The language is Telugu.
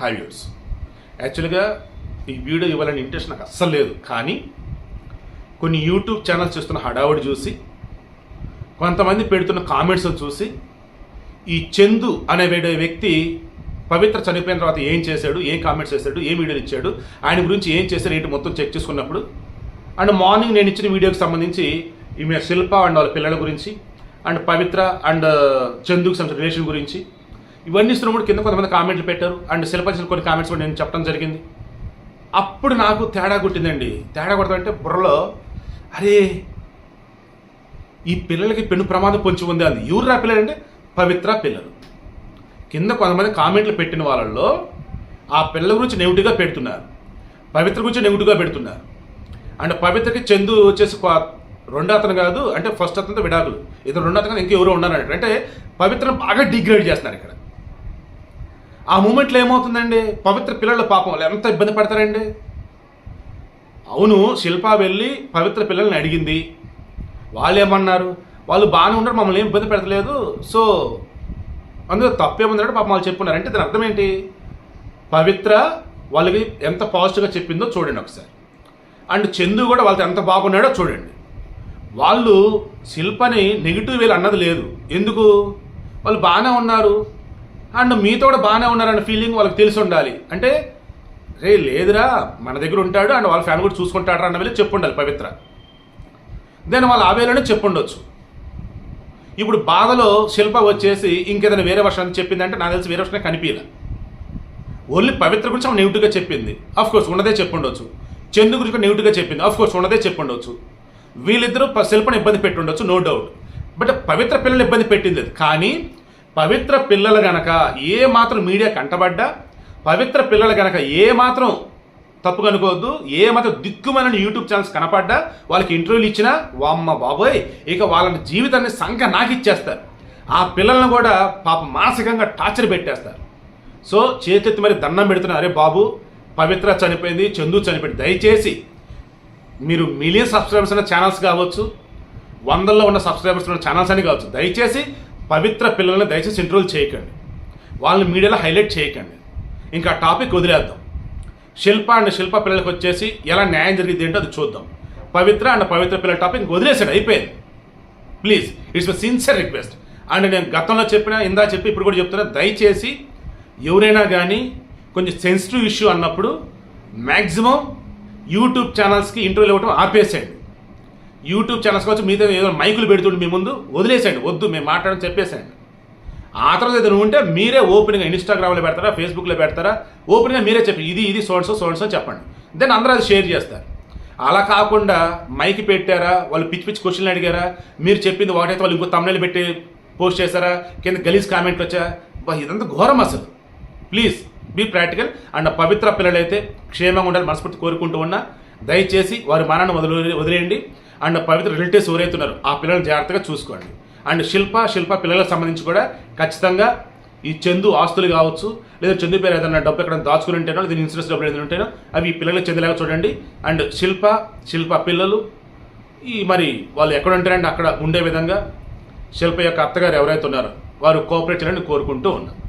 హ్యావ్యూర్స్ యాక్చువల్గా ఈ వీడియో ఇవ్వాలని ఇంట్రెస్ట్ నాకు అస్సలు లేదు. కానీ కొన్ని యూట్యూబ్ ఛానల్స్ చేస్తున్న హడావుడి చూసి కొంతమంది పెడుతున్న కామెంట్స్ చూసి ఈ చందు అనే వ్యక్తి పవిత్ర చనిపోయిన తర్వాత ఏం చేశాడు ఏం కామెంట్స్ చేశాడు ఏ వీడియోలు ఇచ్చాడు ఆయన గురించి ఏం చేశాడు ఏంటి మొత్తం చెక్ చేసుకున్నప్పుడు అండ్ మార్నింగ్ నేను ఇచ్చిన వీడియోకి సంబంధించి ఈమె శిల్ప అండ్ వాళ్ళ పిల్లల గురించి అండ్ పవిత్ర అండ్ చందుకు సంబంధించిన రిలేషన్ గురించి ఇవన్నీ ఇస్తున్నప్పుడు కింద కొంతమంది కామెంట్లు పెట్టారు. అండ్ శిల్ప కొన్ని కామెంట్స్ కూడా నేను చెప్పడం జరిగింది. అప్పుడు నాకు తేడా కొట్టిందండి. తేడా కొడతామంటే బుర్రలో అరే ఈ పిల్లలకి పెను ప్రమాదం పొంచి ఉంది అది. ఎవరు పిల్లలు అంటే పవిత్ర పిల్లలు. కింద కొంతమంది కామెంట్లు పెట్టిన వాళ్ళల్లో ఆ పిల్లల గురించి నెగిటివ్గా పెడుతున్నారు. పవిత్ర గురించి నెగిటివ్గా పెడుతున్నారు. అండ్ పవిత్రకి చందు వచ్చేసి కొ- రెండో అతను కాదు అంటే ఫస్ట్ అతనితో విడాకులు. ఇతను రెండో అతను ఇంకెవరో ఉన్నారు అంటే పవిత్రను బాగా డిగ్రేడ్ చేస్తున్నారు ఇక్కడ. ఆ మూమెంట్లో ఏమవుతుందండి? పవిత్ర పిల్లల పాపం వాళ్ళు ఎంత ఇబ్బంది పడతారండి? అవును శిల్ప వెళ్ళి పవిత్ర పిల్లల్ని అడిగింది. వాళ్ళు ఏమన్నారు వాళ్ళు బాగానే ఉన్నారు మమ్మల్ని ఏం ఇబ్బంది పెడతలేదు. సో అందులో తప్పేముందంటే పాపం వాళ్ళు చెప్పున్నారు అంటే దాని అర్థం ఏంటి పవిత్ర వాళ్ళకి ఎంత పాజిటివ్గా చెప్పిందో చూడండి ఒకసారి. అండ్ చందు కూడా వాళ్ళతో ఎంత బాగున్నాడో చూడండి. వాళ్ళు శిల్పని నెగిటివ్ వేలు అన్నది లేదు. ఎందుకు? వాళ్ళు బాగానే ఉన్నారు. అండ్ మీతో కూడా బాగానే ఉన్నారన్న ఫీలింగ్ వాళ్ళకి తెలిసి ఉండాలి. అంటే రే లేదురా మన దగ్గర ఉంటాడు అండ్ వాళ్ళ ఫ్యాన్ కూడా చూసుకుంటాడు అన్న వెళ్ళి చెప్పుండాలి పవిత్ర. దెన్ వాళ్ళు ఆవేలోనే చెప్పుండొచ్చు. ఇప్పుడు బాధలో శిల్ప వచ్చేసి ఇంకేదైనా వేరే వర్షం చెప్పిందంటే నాకు తెలిసి వేరే వర్షం కనిపించలే ఓన్లీ పవిత్ర గురించి ఆమె నెగిటివ్గా చెప్పింది. అఫ్ కోర్స్ ఉన్నదే చెప్పుండొచ్చు. చందు గురించి కూడా నెగిటివ్గా చెప్పింది. అఫ్ కోర్స్ ఉన్నదే చెప్పుండొచ్చు. వీళ్ళిద్దరూ శిల్పను ఇబ్బంది పెట్టుండొచ్చు నో డౌట్ బట్ పవిత్ర పిల్లలు ఇబ్బంది పెట్టింది కానీ పవిత్ర పిల్లలు గనక ఏ మాత్రం మీడియా కంటబడ్డా పవిత్ర పిల్లలు గనక ఏ మాత్రం తప్పు కనుకోవద్దు ఏ మాత్రం దిక్కుమైన యూట్యూబ్ ఛానల్స్ కనపడ్డా వాళ్ళకి ఇంటర్వ్యూలు ఇచ్చినా వామ్మ బాబోయ్ ఇక వాళ్ళ జీవితాన్ని సంఖ నాకు ఇచ్చేస్తారు ఆ పిల్లలను కూడా పాప మానసికంగా టార్చర్ పెట్టేస్తారు. సో చేతెత్తి మరి దండం పెడుతున్నారు అరే బాబు పవిత్ర చనిపోయింది చందు చనిపోయింది. దయచేసి మీరు మిలియన్ సబ్స్క్రైబర్స్ ఉన్న ఛానల్స్ కావచ్చు వందల్లో ఉన్న సబ్స్క్రైబర్స్ ఉన్న ఛానల్స్ అని కావచ్చు దయచేసి పవిత్ర పిల్లల్ని దయచేసి ఇంటర్వ్యూలు చేయకండి. వాళ్ళని మీడియాలో హైలైట్ చేయకండి. ఇంకా టాపిక్ వదిలేద్దాం. శిల్ప అండ్ శిల్ప పిల్లలకి వచ్చేసి ఎలా న్యాయం జరిగింది ఏంటో అది చూద్దాం. పవిత్ర అండ్ పవిత్ర పిల్లల టాపిక్ వదిలేసాడు అయిపోయింది. Please it's my sincere request and నేను గతంలో చెప్పిన ఇందా చెప్పి ఇప్పుడు కూడా చెప్తున్నా దయచేసి ఎవరైనా కానీ కొంచెం సెన్సిటివ్ ఇష్యూ అన్నప్పుడు మ్యాక్సిమం యూట్యూబ్ ఛానల్స్కి ఇంటర్వ్యూలు ఇవ్వటం ఆపేసేయండి. యూట్యూబ్ ఛానల్స్ వచ్చి మీతో ఏదో మైకులు పెడుతుంటే మీ ముందు వదిలేసేయండి వద్దు మేము మాట్లాడడం చెప్పేసేయండి. ఆ తర్వాత ఏదైనా ఉంటే మీరే ఓపెన్గా ఇన్స్టాగ్రామ్లో పెడతారా ఫేస్బుక్లో పెడతారా ఓపెన్గా మీరే చెప్పి ఇది ఇది సోన్సో సోన్సో చెప్పండి. దెన్ అందరూ అది షేర్ చేస్తారు. అలా కాకుండా మైక్ పెట్టారా వాళ్ళు పిచ్చి పిచ్చి క్వశ్చన్లు అడిగారా మీరు చెప్పింది ఒకటైతే వాళ్ళు ఇంకో తమిళలు పెట్టి పోస్ట్ చేశారా కింద గలీజ్ కామెంట్ వచ్చా? బా ఇదంతా ఘోరం అసలు. Please be practical and Pavitra పిల్లలైతే క్షేమంగా ఉండాలి మనస్ఫూర్తి కోరుకుంటూ ఉన్నా దయచేసి వారి మనాన్ని వదిలే వదిలేయండి. అండ్ పవిత్ర రిలేటివ్స్ ఎవరైతే ఉన్నారో ఆ పిల్లల్ని జాగ్రత్తగా చూసుకోండి. అండ్ శిల్ప శిల్ప పిల్లలకు సంబంధించి కూడా ఖచ్చితంగా ఈ చందు ఆస్తులు కావచ్చు లేదా చందు పేరు ఏదైనా డబ్బు ఎక్కడ దాచుకుని ఉంటేనో దీని ఇన్సూరెన్స్ డబ్బులు ఏదైనా ఉంటేనో అవి పిల్లలకు చెందేలాగా చూడండి. అండ్ శిల్ప శిల్ప పిల్లలు ఈ మరి వాళ్ళు ఎక్కడ ఉంటారంటే అక్కడ ఉండే విధంగా శిల్ప యొక్క అత్తగారు ఎవరైతే ఉన్నారో వారు కోఆపరేట్ చేయాలని కోరుకుంటూ ఉన్నారు